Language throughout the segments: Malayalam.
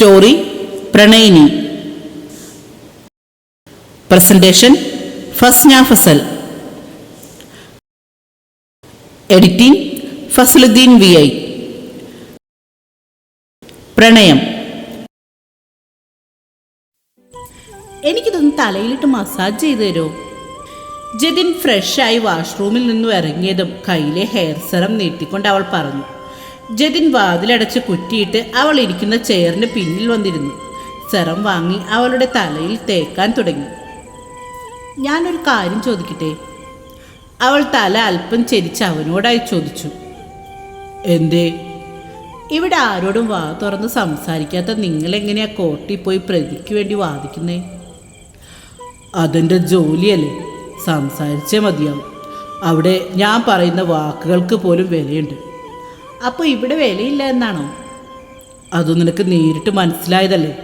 Story പ്രണയിനി. Presentation Fasna Fasal. Editing Fasaluddin V I. പ്രണയം. എനിക്കിതൊന്ന് തലയിലിട്ട് മസാജ് ചെയ്തു തരുമോ ജതിൻ ഫ്രഷായി വാഷ്റൂമിൽ നിന്നും ഇറങ്ങിയതും കയ്യിലെ ഹെയർ സെറം നീട്ടിക്കൊണ്ട് അവൾ പറഞ്ഞു. ജതിൻ വാതിലടച്ച് കുറ്റിയിട്ട് അവൾ ഇരിക്കുന്ന ചെയറിന് പിന്നിൽ വന്നിരുന്നു. സെറം വാങ്ങി അവളുടെ തലയിൽ തേക്കാൻ തുടങ്ങി. ഞാനൊരു കാര്യം ചോദിക്കട്ടെ? അവൾ തല അല്പം ചെരിച്ച് അവനോടായി ചോദിച്ചു. എന്തേ? ഇവിടെ ആരോടും വാ തുറന്ന് സംസാരിക്കാത്ത നിങ്ങളെങ്ങനെയാ കോട്ടി പോയി പ്രതിക്ക് വേണ്ടി വാദിക്കുന്നേ? അതെന്റെ ജോലിയല്ലേ. സംസാരിച്ചേ മതിയാവും. അവിടെ ഞാൻ പറയുന്ന വാക്കുകൾക്ക് പോലും വിലയുണ്ട്. അപ്പോൾ ഇവിടെ വിലയില്ല എന്നാണോ? അത് നിനക്ക് നേരിട്ട് മനസ്സിലായതല്ലേ?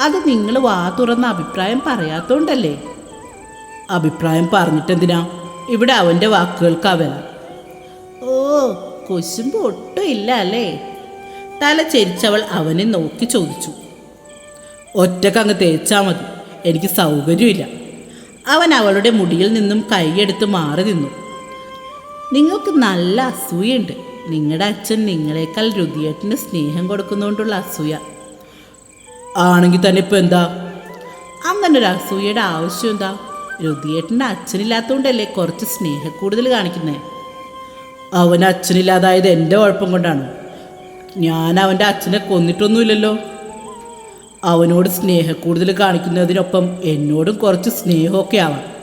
അത് നിങ്ങൾ വാ തുറന്ന അഭിപ്രായം പറയാത്തോണ്ടല്ലേ? അഭിപ്രായം പറഞ്ഞിട്ടെന്തിനാ? ഇവിടെ അവന്റെ വാക്കുകൾക്ക് വില. ഓ കൊശുമ്പ് ഒട്ടും ഇല്ല അല്ലേ? തല ചരിച്ചവൾ അവനെ നോക്കി ചോദിച്ചു. ഒറ്റയ്ക്ക് അങ്ങ് തേച്ചാൽ മതി എനിക്ക് സൗകര്യമില്ല. അവൻ അവളുടെ മുടിയിൽ നിന്നും കൈയെടുത്ത് മാറി നിന്നു. നിങ്ങൾക്ക് നല്ല അസൂയുണ്ട്. നിങ്ങളുടെ അച്ഛൻ നിങ്ങളെക്കാൾ രുതിയേട്ടന് സ്നേഹം കൊടുക്കുന്നതുകൊണ്ടുള്ള അസൂയ. ആണെങ്കിൽ തന്നെ ഇപ്പം എന്താ? അങ്ങനെ ഒരു അസൂയയുടെ ആവശ്യം എന്താ? രുതിയേട്ടന്റെ അച്ഛനില്ലാത്തതുകൊണ്ടല്ലേ കുറച്ച് സ്നേഹം കൂടുതൽ കാണിക്കുന്നത് അവൻ അച്ഛനില്ലാതായത് എന്റെ കുഴപ്പം കൊണ്ടാണ്. ഞാൻ അവന്റെ അച്ഛനെ കൊന്നിട്ടൊന്നുമില്ലല്ലോ. അവനോട് സ്നേഹക്കൂടുതൽ കാണിക്കുന്നതിനൊപ്പം എന്നോടും കുറച്ച് സ്നേഹമൊക്കെ ആവാം.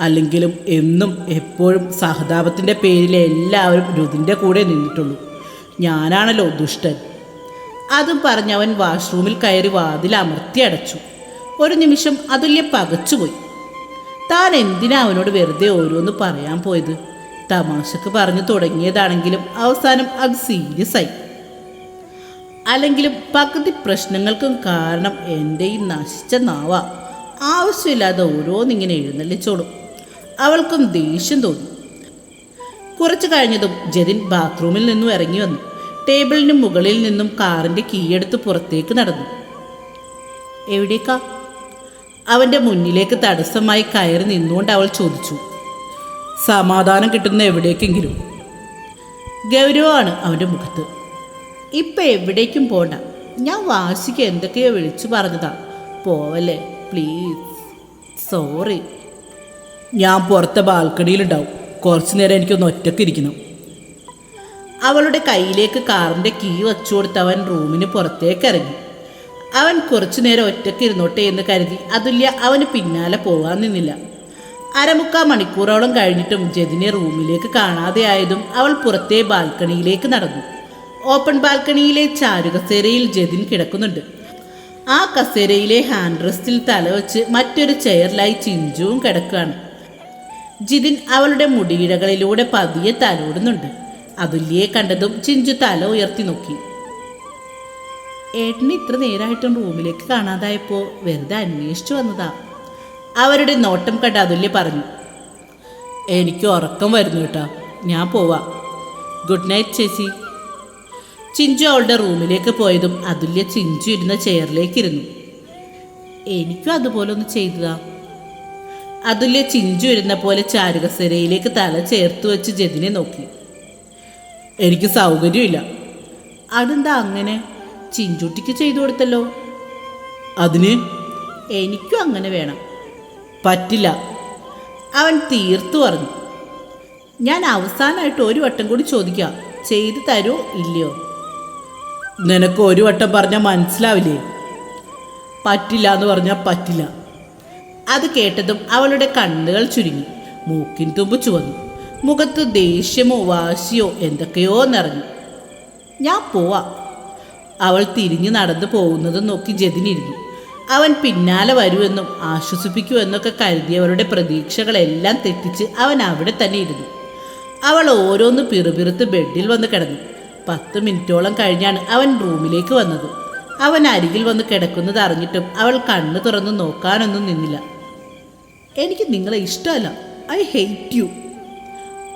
അല്ലെങ്കിലും എന്നും എപ്പോഴും സഹതാപത്തിന്റെ പേരിൽ എല്ലാവരും രുതിന്റെ കൂടെ നിന്നിട്ടുള്ളൂ. ഞാനാണല്ലോ ദുഷ്ടൻ. അതും പറഞ്ഞ് അവൻ വാഷ്റൂമിൽ കയറി വാതിൽ അമർത്തി അടച്ചു. ഒരു നിമിഷം അതുല്യ പകച്ചുപോയി. താൻ എന്തിനാ അവനോട് വെറുതെ ഓരോന്ന് പറയാൻ പോയത്? തമാശക്ക് പറഞ്ഞു തുടങ്ങിയതാണെങ്കിലും അവസാനം അത് സീരിയസ് ആയി. അല്ലെങ്കിലും പകുതി പ്രശ്നങ്ങൾക്കും കാരണം എന്റെ ഈ നശിച്ച നാവ. ആവശ്യമില്ലാതെ ഓരോന്നിങ്ങനെ എഴുന്നള്ളിച്ചോളും. അവൾക്കും ദേഷ്യം തോന്നി. കുറച്ചു കഴിഞ്ഞതും ജതിൻ ബാത്റൂമിൽ നിന്നും ഇറങ്ങി വന്നു. ടേബിളിന് മുകളിൽ നിന്നും കാറിന്റെ കീയെടുത്ത് പുറത്തേക്ക് നടന്നു. എവിടേക്കാ? അവന്റെ മുന്നിലേക്ക് തടസ്സമായി കയറി നിന്നുകൊണ്ട് അവൾ ചോദിച്ചു. സമാധാനം കിട്ടുന്ന എവിടേക്കെങ്കിലും? ഗൗരവമാണ് അവന്റെ മുഖത്ത്. ഇപ്പം എവിടേക്കും പോണ്ട. ഞാൻ വാശിക്ക് എന്തൊക്കെയോ വിളിച്ചു പറഞ്ഞതാ. പോവല്ലേ? പ്ലീസ്. സോറി. ഞാൻ പുറത്തെ ബാൽക്കണിയിലുണ്ടാവും. കുറച്ചു നേരം എനിക്കൊന്ന് ഒറ്റയ്ക്ക് ഇരിക്കണം. അവളുടെ കയ്യിലേക്ക് കാറിന്റെ കീ വെച്ചു കൊടുത്ത് അവൻ റൂമിന് പുറത്തേക്ക് ഇറങ്ങി. അവൻ കുറച്ചു നേരം ഒറ്റയ്ക്ക് ഇരുന്നോട്ടെ എന്ന് കരുതി അതുല്യ അവന് പിന്നാലെ പോകാൻ നിന്നില്ല. അരമുക്കാൽ മണിക്കൂറോളം കഴിഞ്ഞിട്ടും ജതിനെ റൂമിലേക്ക് കാണാതെ ആയതും അവൾ പുറത്തെ ബാൽക്കണിയിലേക്ക് നടന്നു. ഓപ്പൺ ബാൽക്കണിയിലെ ചാരുകസേരയിൽ ജതിൻ കിടക്കുന്നുണ്ട്. ആ കസേരയിലെ ഹാൻഡ് റെസ്റ്റിൽ തലവച്ച് മറ്റൊരു ചെയറിലായി ചിഞ്ചുവും കിടക്കുകയാണ്. ജിതിൻ അവളുടെ മുടിയിഴകളിലൂടെ പതിയെ തലോടുന്നുണ്ട്. അതുല്യെ കണ്ടതും ചിഞ്ചു തല ഉയർത്തി നോക്കി. ഏട്ടന് ഇത്ര നേരമായിട്ടും റൂമിലേക്ക് കാണാതായപ്പോൾ വെറുതെ അന്വേഷിച്ചു വന്നതാ. അവരുടെ നോട്ടം കണ്ട അതുല്യ പറഞ്ഞു എനിക്ക് ഉറക്കം വരുന്നു കേട്ടാ. ഞാൻ പോവാ. ഗുഡ് നൈറ്റ് ചേച്ചി. ചിഞ്ചു അവളുടെ റൂമിലേക്ക് പോയതും അതുല്യ ചിഞ്ചു ഇരുന്ന ചെയറിലേക്ക് ഇരുന്നു എനിക്കും അതുപോലെ ഒന്ന് ചെയ്തതാ. അതുല്യ ചിഞ്ചു ഇരുന്ന പോലെ ചാരുകസരയിലേക്ക് തല ചേർത്ത് വെച്ച് ജതിനെ നോക്കി. എനിക്ക് സൗകര്യമില്ല. അതെന്താ അങ്ങനെ? ചിഞ്ചുട്ടിക്ക് ചെയ്തു കൊടുത്തല്ലോ. അതിന്? എനിക്കും അങ്ങനെ വേണം. പറ്റില്ല. അവൻ തീർത്തു പറഞ്ഞു. ഞാൻ അവസാനമായിട്ട് ഒരു വട്ടം കൂടി ചോദിക്കാം. ചെയ്തു തരുമോ ഇല്ലയോ? നിനക്ക് ഒരു വട്ടം പറഞ്ഞാൽ മനസ്സിലാവില്ലേ? പറ്റില്ല എന്ന് പറഞ്ഞാൽ പറ്റില്ല. അത് കേട്ടതും അവളുടെ കണ്ണുകൾ ചുരുങ്ങി. മൂക്കിൻ തുമ്പ് ചുവന്നു. മുഖത്ത് ദേഷ്യമോ വാശിയോ എന്തൊക്കെയോ നിറഞ്ഞു. ഞാൻ പോവാ. അവൾ തിരിഞ്ഞു നടന്നു പോകുന്നതും നോക്കി ജതിനിരുന്നു. അവൻ പിന്നാലെ വരുമെന്നും ആശ്വസിപ്പിക്കുമെന്നൊക്കെ കരുതിയവരുടെ പ്രതീക്ഷകളെല്ലാം തെറ്റിച്ച് അവൻ അവിടെ തന്നെ ഇരുന്നു. അവൾ ഓരോന്ന് പിറുപിറുത്ത് ബെഡിൽ വന്ന് കിടന്നു. പത്ത് മിനിറ്റോളം കഴിഞ്ഞാണ് അവൻ റൂമിലേക്ക് വന്നത്. അവൻ അരികിൽ വന്ന് കിടക്കുന്നത് അറിഞ്ഞിട്ടും അവൾ കണ്ണു തുറന്ന് നോക്കാനൊന്നും നിന്നില്ല. എനിക്ക് നിങ്ങളെ ഇഷ്ടമല്ല. ഐ ഹെയ്റ്റ് യു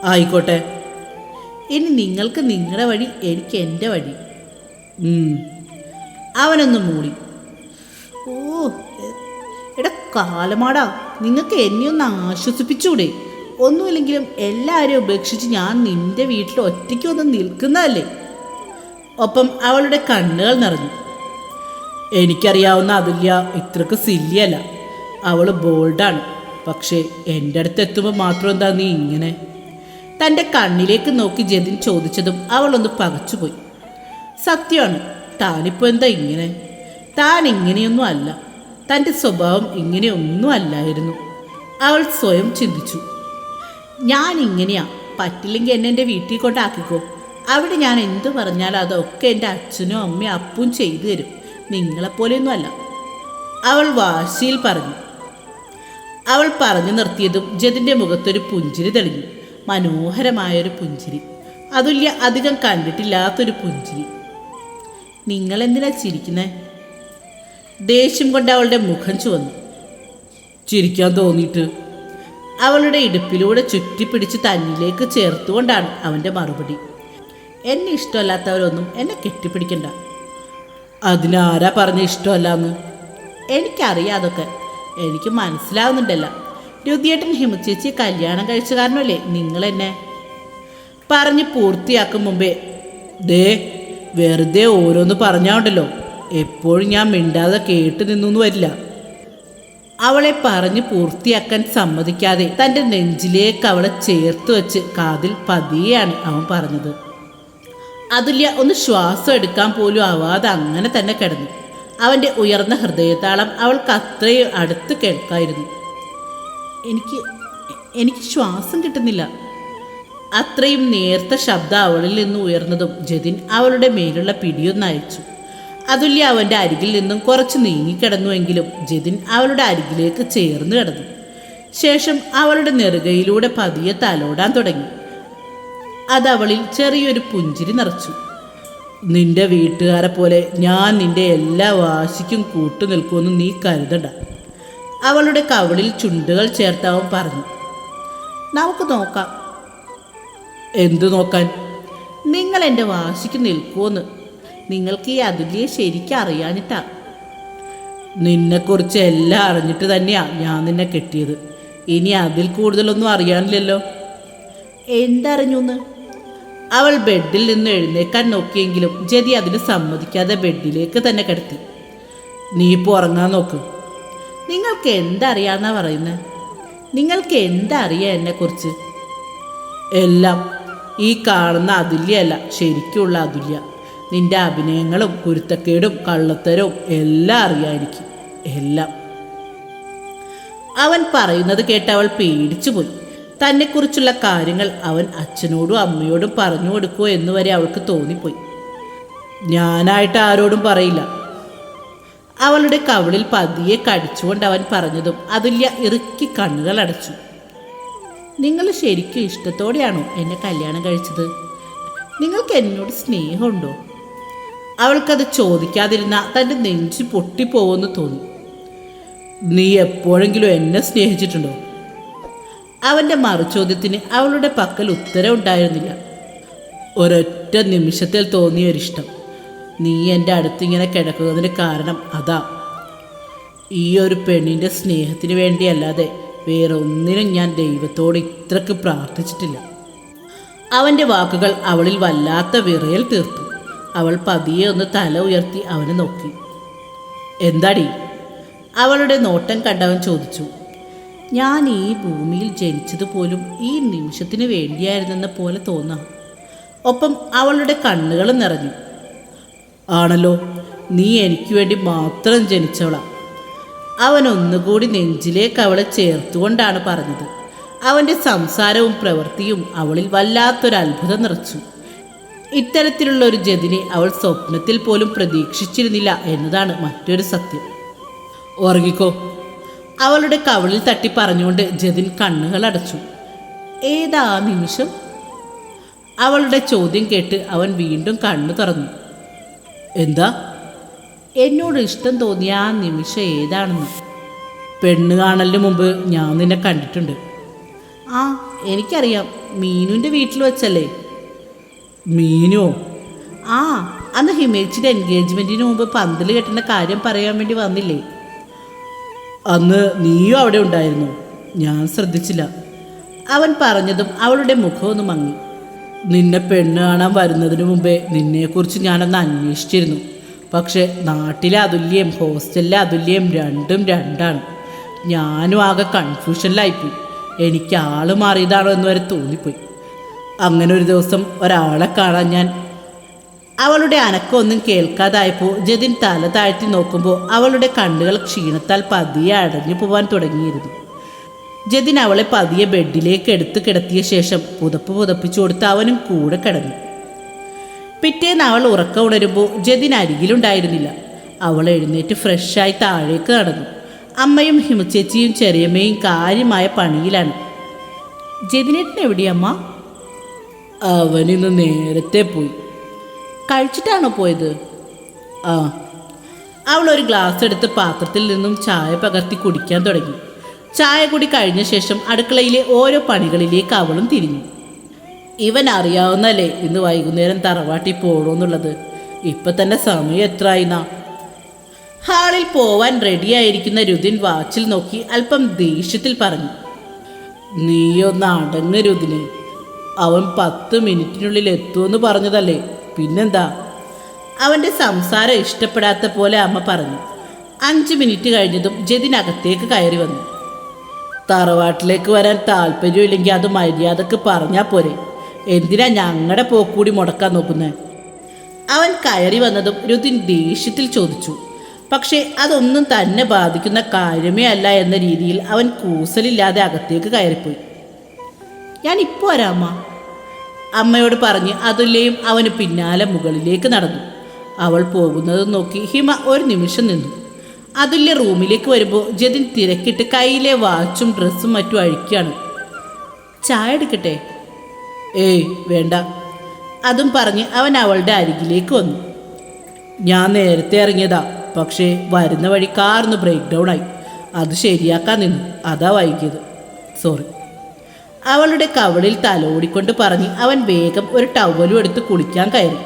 ആയിക്കോട്ടെ. ഇനി നിങ്ങൾക്ക് നിങ്ങളുടെ വഴി എനിക്ക് എന്റെ വഴി. അവനൊന്ന് മൂളി. ഓ എടാ കാലമാടാ. നിങ്ങൾക്ക് എന്നെ ഒന്ന് ആശ്വസിപ്പിച്ചൂടെ. ഒന്നുമില്ലെങ്കിലും എല്ലാവരെയും ഉപേക്ഷിച്ച് ഞാൻ നിന്റെ വീട്ടിൽ ഒറ്റയ്ക്ക് വന്ന് നിൽക്കുന്നതല്ലേ? ഒപ്പം അവളുടെ കണ്ണുകൾ നിറഞ്ഞു. എനിക്കറിയാവുന്ന അതില്യ ഇത്രക്ക് സില്ലിയല്ല അവൾ ബോൾഡാണ് പക്ഷേ എന്റെ അടുത്ത് എത്തുമ്പോൾ മാത്രം എന്താ നീ ഇങ്ങനെ? തന്റെ കണ്ണിലേക്ക് നോക്കി ജതിൻ ചോദിച്ചതും അവളൊന്ന് പകച്ചുപോയി. സത്യമാണ് താനിപ്പോൾ എന്താ ഇങ്ങനെ? താൻ ഇങ്ങനെയൊന്നും അല്ല. തന്റെ സ്വഭാവം ഇങ്ങനെയൊന്നും അല്ലായിരുന്നു. അവൾ സ്വയം ചിന്തിച്ചു. ഞാൻ ഇങ്ങനെയാ പറ്റില്ലെങ്കിൽ എന്നെ എന്റെ വീട്ടിൽ കൊണ്ടാക്കിക്കോ. അവിടെ ഞാൻ എന്തു പറഞ്ഞാലും അതൊക്കെ എന്റെ അച്ഛനും അമ്മയും അപ്പും ചെയ്തു തരും. നിങ്ങളെപ്പോലെയൊന്നും അല്ല. അവൾ വാശിയിൽ പറഞ്ഞു. അവൾ പറഞ്ഞു നിർത്തിയതും ജതിന്റെ മുഖത്തൊരു പുഞ്ചിരി തെളിഞ്ഞു. മനോഹരമായൊരു പുഞ്ചിരി. അതുല്യ അധികം കണ്ടിട്ടില്ലാത്തൊരു പുഞ്ചിരി. നിങ്ങൾ എന്തിനാ ചിരിക്കുന്നേ? ദേഷ്യം കൊണ്ട് അവളുടെ മുഖം ചുവന്നു. ചിരിക്കാൻ തോന്നിയിട്ട്. അവളുടെ ഇടുപ്പിലൂടെ ചുറ്റിപ്പിടിച്ച് തന്നിലേക്ക് ചേർത്തുകൊണ്ടാണ് അവന്റെ മറുപടി. എന്നെ ഇഷ്ടമല്ലാത്തവരൊന്നും എന്നെ കെട്ടിപ്പിടിക്കണ്ട. അതിനാരാ പറഞ്ഞ ഇഷ്ടമല്ലാന്ന്? എനിക്കറിയാം അതൊക്കെ എനിക്ക് മനസ്സിലാവുന്നുണ്ടല്ല. രുതിയേട്ടൻ ഹിമചേച്ചി കല്യാണം കഴിച്ച കാരണമല്ലേ നിങ്ങൾ എന്നെ? പറഞ്ഞ് പൂർത്തിയാക്കും മുമ്പേ ദേ വെറുതെ ഓരോന്ന് പറഞ്ഞാണ്ടല്ലോ എപ്പോഴും ഞാൻ മിണ്ടാതെ കേട്ട് നിന്നു വരില്ല. അവളെ പറഞ്ഞ് പൂർത്തിയാക്കാൻ സമ്മതിക്കാതെ തന്റെ നെഞ്ചിലേക്ക് അവളെ ചേർത്ത് വെച്ച് കാതിൽ പതിയെയാണ് അവൻ പറഞ്ഞത്. അതുല്യ ഒന്ന് ശ്വാസം എടുക്കാൻ പോലും ആവാതെ അങ്ങനെ തന്നെ കിടന്നു. അവന്റെ ഉയർന്ന ഹൃദയതാളം അവൾക്ക് അത്രയും അടുത്ത് കേൾക്കായിരുന്നു. എനിക്ക് എനിക്ക് ശ്വാസം കിട്ടുന്നില്ല. അത്രയും നേർത്ത ശബ്ദം അവളിൽ നിന്ന് ഉയർന്നതും ജതിൻ അവളുടെ മേലുള്ള പിടിയൊന്ന് അയച്ചു. അതുല്യ അവന്റെ അരികിൽ നിന്നും കുറച്ച് നീങ്ങിക്കിടന്നുവെങ്കിലും ജതിൻ അവളുടെ അരികിലേക്ക് ചേർന്ന് കിടന്നു. ശേഷം അവളുടെ നെറുകയിലൂടെ പതിയെ തലോടാൻ തുടങ്ങി. അതവളിൽ ചെറിയൊരു പുഞ്ചിരി നിറച്ചു. നിന്റെ വീട്ടുകാരെ പോലെ ഞാൻ നിന്റെ എല്ലാ വാശിക്കും കൂട്ടു നിൽക്കുമെന്ന് നീ കരുതണ്ട. അവളുടെ കവളിൽ ചുണ്ടുകൾ ചേർത്ത് അവൻ പറഞ്ഞു. നമുക്ക് നോക്കാം. എന്തു നോക്കാൻ? നിങ്ങൾ എന്റെ വാശിക്ക് നിൽക്കുമെന്ന്. നിങ്ങൾക്ക് ഈ അതുല്യെ ശരിക്കും അറിയാനിട്ടാ നിന്നെക്കുറിച്ച് എല്ലാം അറിഞ്ഞിട്ട് തന്നെയാ ഞാൻ നിന്നെ കെട്ടിയത്. ഇനി അതിൽ കൂടുതലൊന്നും അറിയാനില്ലല്ലോ. എന്തറിഞ്ഞൂന്ന്? അവൾ ബെഡിൽ നിന്ന് എഴുന്നേക്കാൻ നോക്കിയെങ്കിലും ജതി അതിന് സമ്മതിക്കാതെ ബെഡിലേക്ക് തന്നെ കിടത്തി. നീ ഇപ്പോൾ ഉറങ്ങാൻ നോക്ക്. നിങ്ങൾക്ക് എന്തറിയാന്നാ പറയുന്നത് നിങ്ങൾക്ക് എന്തറിയാം എന്നെക്കുറിച്ച്? എല്ലാം. ഈ കാണുന്ന അതുല്യല്ല ശരിക്കുള്ള അതുല്യ. നിന്റെ അഭിനയങ്ങളും കുരുത്തക്കേടും കള്ളത്തരവും എല്ലാം അറിയാം എനിക്ക് എല്ലാം. അവൻ പറയുന്നത് കേട്ട് അവൾ പേടിച്ചു പോയി തന്നെക്കുറിച്ചുള്ള കാര്യങ്ങൾ അവൻ അച്ഛനോടും അമ്മയോടും പറഞ്ഞു കൊടുക്കുമോ എന്ന് വരെ അവൾക്ക് തോന്നിപ്പോയി. ഞാനായിട്ട് ആരോടും പറയില്ല. അവളുടെ കവിളിൽ പതിയെ കടിച്ചുകൊണ്ട് അവൻ പറഞ്ഞതും അതുല്യ ഇറുക്കി കണ്ണുകൾ അടച്ചു. നിങ്ങൾ ശരിക്കും ഇഷ്ടത്തോടെയാണോ എന്നെ കല്യാണം കഴിച്ചത്? നിങ്ങൾക്ക് എന്നോട് സ്നേഹമുണ്ടോ? അവൾക്കത് ചോദിക്കാതിരുന്ന തന്റെ നെഞ്ചു പൊട്ടിപ്പോവെന്ന് തോന്നി. നീ എപ്പോഴെങ്കിലും എന്നെ സ്നേഹിച്ചിട്ടുണ്ടോ? അവന്റെ മറുചോദ്യത്തിന് അവളുടെ പക്കൽ ഉത്തരം ഉണ്ടായിരുന്നില്ല. ഒരൊറ്റ നിമിഷത്തിൽ തോന്നിയൊരിഷ്ടം. നീ എന്റെ അടുത്തിങ്ങനെ കിടക്കുന്നതിന് കാരണം അതാ. ഈ ഒരു പെണ്ണിന്റെ സ്നേഹത്തിന് വേണ്ടിയല്ലാതെ വേറെ ഒന്നിനും ഞാൻ ദൈവത്തോട് ഇത്രക്ക് പ്രാർത്ഥിച്ചിട്ടില്ല. അവന്റെ വാക്കുകൾ അവളിൽ വല്ലാത്ത വിറയൽ തീർത്തു. അവൾ പതിയെ ഒന്ന് തല ഉയർത്തി അവനെ നോക്കി. എന്താടി? അവളുടെ നോട്ടം കണ്ടവൻ ചോദിച്ചു. ഞാൻ ഈ ഭൂമിയിൽ ജനിച്ചതുപോലും ഈ നിമിഷത്തിന് വേണ്ടിയായിരുന്നെന്ന പോലെ തോന്നാം. ഒപ്പം അവളുടെ കണ്ണുകൾ നിറഞ്ഞു. ആണല്ലോ നീ എനിക്ക് വേണ്ടി മാത്രം ജനിച്ചവളാ. അവൻ ഒന്നുകൂടി നെഞ്ചിലേക്ക് അവളെ ചേർത്തുകൊണ്ടാണ് പറഞ്ഞത്. അവന്റെ സംസാരവും പ്രവൃത്തിയും അവളിൽ വല്ലാത്തൊരു അത്ഭുതം നിറച്ചു. ഇത്തരത്തിലുള്ള ഒരു ജതിനെ അവൾ സ്വപ്നത്തിൽ പോലും പ്രതീക്ഷിച്ചിരുന്നില്ല എന്നതാണ് മറ്റൊരു സത്യം. ഉറങ്ങിക്കോ. അവളുടെ കവളിൽ തട്ടി പറഞ്ഞുകൊണ്ട് ജതിൻ കണ്ണുകൾ അടച്ചു. ഏതാ നിമിഷം? അവളുടെ ചോദ്യം കേട്ട് അവൻ വീണ്ടും കണ്ണു തുറന്നു. എന്താ? എന്നോട് ഇഷ്ടം തോന്നിയ ആ നിമിഷം ഏതാണെന്ന്. പെണ്ണ് കാണലിന് മുമ്പ് ഞാൻ നിന്നെ കണ്ടിട്ടുണ്ട്. ആ എനിക്കറിയാം. മീനുവിന്റെ വീട്ടിൽ വെച്ചല്ലേ? മീനോ? ആ അന്ന് ഹിമേച്ചിന്റെ എൻഗേജ്മെന്റിന് മുമ്പ് പന്തൽ കെട്ടുന്ന കാര്യം പറയാൻ വേണ്ടി വന്നില്ലേ? അന്ന് നീയും അവിടെ ഉണ്ടായിരുന്നു. ഞാൻ ശ്രദ്ധിച്ചില്ല. അവൻ പറഞ്ഞതും അവളുടെ മുഖമൊന്ന് മങ്ങി. നിന്നെ പെണ്ണ് കാണാൻ വരുന്നതിന് മുമ്പേ നിന്നെക്കുറിച്ച് ഞാനൊന്ന് അന്വേഷിച്ചിരുന്നു. പക്ഷേ നാട്ടിലെ അതുല്യം ഹോസ്റ്റലിലെ അതുല്യം രണ്ടും രണ്ടാണ്. ഞാനും ആകെ കൺഫ്യൂഷനിലായിപ്പോയി. എനിക്ക് ആൾ മാറിയതാണോ എന്ന് വരെ തോന്നിപ്പോയി. അങ്ങനെ ഒരു ദിവസം ഒരാളെ കാണാൻ ഞാൻ അവളുടെ അനക്കമൊന്നും കേൾക്കാതായപ്പോൾ ജതിൻ തല താഴ്ത്തി നോക്കുമ്പോൾ അവളുടെ കണ്ണുകൾ ക്ഷീണത്താൽ പതിയെ അടഞ്ഞു പോവാൻ തുടങ്ങിയിരുന്നു. ജതിൻ അവളെ പതിയെ ബെഡിലേക്ക് എടുത്തു കിടത്തിയ ശേഷം പുതപ്പ് പുതപ്പിച്ചു കൊടുത്ത് അവനും കൂടെ കിടന്നു. പിറ്റേന്ന് അവൾ ഉറക്കം ഉണരുമ്പോൾ ജതിൻ അരികിലുണ്ടായിരുന്നില്ല. അവൾ എഴുന്നേറ്റ് ഫ്രഷായി താഴേക്ക് നടന്നു. അമ്മയും ഹിമചേച്ചിയും ചെറിയമ്മയും കാര്യമായ പണിയിലാണ്. ജതിനേട്ടൻ എവിടെയമ്മ അവനിന്ന് നേരത്തെ പോയി. കഴിച്ചിട്ടാണോ പോയത്? ആ. അവൾ ഒരു ഗ്ലാസ് എടുത്ത് പാത്രത്തിൽ നിന്നും ചായ പകർത്തി കുടിക്കാൻ തുടങ്ങി. ചായ കുടി കഴിഞ്ഞ ശേഷം അടുക്കളയിലെ ഓരോ പണികളിലേക്ക് അവളും തിരിഞ്ഞു. ഇവൻ അറിയാവുന്നല്ലേ ഇന്ന് വൈകുന്നേരം തറവാട്ടി പോകണമെന്നുള്ളത് ഇപ്പൊ തന്നെ സമയം എത്രയായിന്നാ ഹാളിൽ പോവാൻ റെഡിയായിരിക്കുന്ന രുതിൻ വാച്ചിൽ നോക്കി അല്പം ദേഷ്യത്തിൽ പറഞ്ഞു. നീയൊന്ന് അടങ്ങ് രുതിന്. അവൻ പത്ത് മിനിറ്റിനുള്ളിൽ എത്തുമെന്ന് പറഞ്ഞതല്ലേ? പിന്നെന്താ? അവന്റെ സംസാരം ഇഷ്ടപ്പെടാത്ത പോലെ അമ്മ പറഞ്ഞു. അഞ്ച് മിനിറ്റ് കഴിഞ്ഞതും ജതിനകത്തേക്ക് കയറി വന്നു. തറവാട്ടിലേക്ക് വരാൻ താല്പര്യമില്ലെങ്കിൽ അത് മര്യാദയ്ക്ക് പറഞ്ഞാൽ പോരെ. എന്തിനാ ഞങ്ങളുടെ പോക്കൂടി മുടക്കാൻ നോക്കുന്നത് അവൻ കയറി വന്നതും രുതിൻ ദേഷ്യത്തിൽ ചോദിച്ചു. പക്ഷേ അതൊന്നും തന്നെ ബാധിക്കുന്ന കാര്യമേ അല്ല എന്ന രീതിയിൽ അവൻ കൂസലില്ലാതെ അകത്തേക്ക് കയറിപ്പോയി. ഞാൻ ഇപ്പോൾ വരാമ്മ അമ്മയോട് പറഞ്ഞ് അതുല്യയും അവന് പിന്നാലെ മുകളിലേക്ക് നടന്നു. അവൾ പോകുന്നത് നോക്കി ഹിമ ഒരു നിമിഷം നിന്നു. അതുല്യ റൂമിലേക്ക് വരുമ്പോൾ ജതിൻ തിരക്കിട്ട് കയ്യിലെ വാച്ചും ഡ്രസ്സും മറ്റും അഴിക്കുകയാണ്. ചായ എടുക്കട്ടെ? ഏയ് വേണ്ട. അതും പറഞ്ഞ് അവൻ അവളുടെ അരികിലേക്ക് വന്നു. ഞാൻ നേരത്തെ ഇറങ്ങിയതാ പക്ഷേ വരുന്ന വഴി കാർന്ന് ബ്രേക്ക് ഡൗൺ ആയി. അത് ശരിയാക്കാൻ നിന്നു. അതാ വൈകിയത്. സോറി. അവളുടെ കവളിൽ തലോടിക്കൊണ്ട് പറഞ്ഞ് അവൻ വേഗം ഒരു ടവലും എടുത്ത് കുളിക്കാൻ കയറി.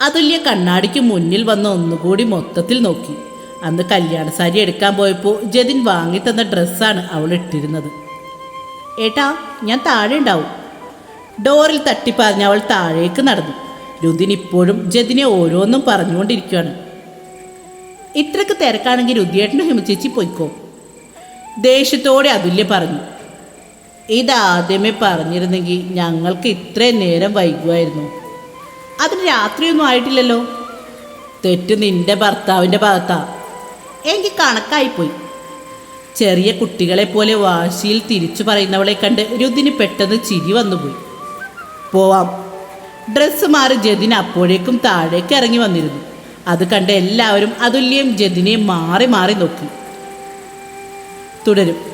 അതുല്യ കണ്ണാടിക്ക് മുന്നിൽ വന്ന് ഒന്നുകൂടി മൊത്തത്തിൽ നോക്കി. അന്ന് കല്യാണ സാരി എടുക്കാൻ പോയപ്പോൾ ജതിൻ വാങ്ങിത്തന്ന ഡ്രസ്സാണ് അവൾ ഇട്ടിരുന്നത്. ഏട്ടാ ഞാൻ താഴെ ഉണ്ടാവും. ഡോറിൽ തട്ടിപ്പറഞ്ഞ് അവൾ താഴേക്ക് നടന്നു. രുദിൻ ഇപ്പോഴും ജതിനെ ഓരോന്നും പറഞ്ഞുകൊണ്ടിരിക്കുകയാണ് ഇത്രക്ക് തിരക്കാണെങ്കിൽ രുദിയേട്ടനും ഹിമചേച്ചി പൊയ്ക്കോ. ദേഷ്യത്തോടെ അതുല്യ പറഞ്ഞു. ഇതാദ്യമേ പറഞ്ഞിരുന്നെങ്കിൽ ഞങ്ങൾക്ക് ഇത്രയും നേരം വൈകുമായിരുന്നു അതിന് രാത്രിയൊന്നും ആയിട്ടില്ലല്ലോ. തെറ്റ് നിന്റെ ഭർത്താവിന്റെ ഭാഗത്താ. എനിക്ക് കണക്കായിപ്പോയി. ചെറിയ കുട്ടികളെ പോലെ വാശിയിൽ തിരിച്ചു പറയുന്നവളെ കണ്ട് രുദിന് പെട്ടെന്ന് ചിരി വന്നുപോയി. പോവാം. ഡ്രസ്സ് മാറി ജതിൻ അപ്പോഴേക്കും താഴേക്ക് ഇറങ്ങി വന്നിരുന്നു. അത് കണ്ട് എല്ലാവരും അതുല്യം ജതിനെ മാറി മാറി നോക്കി. തുടരും.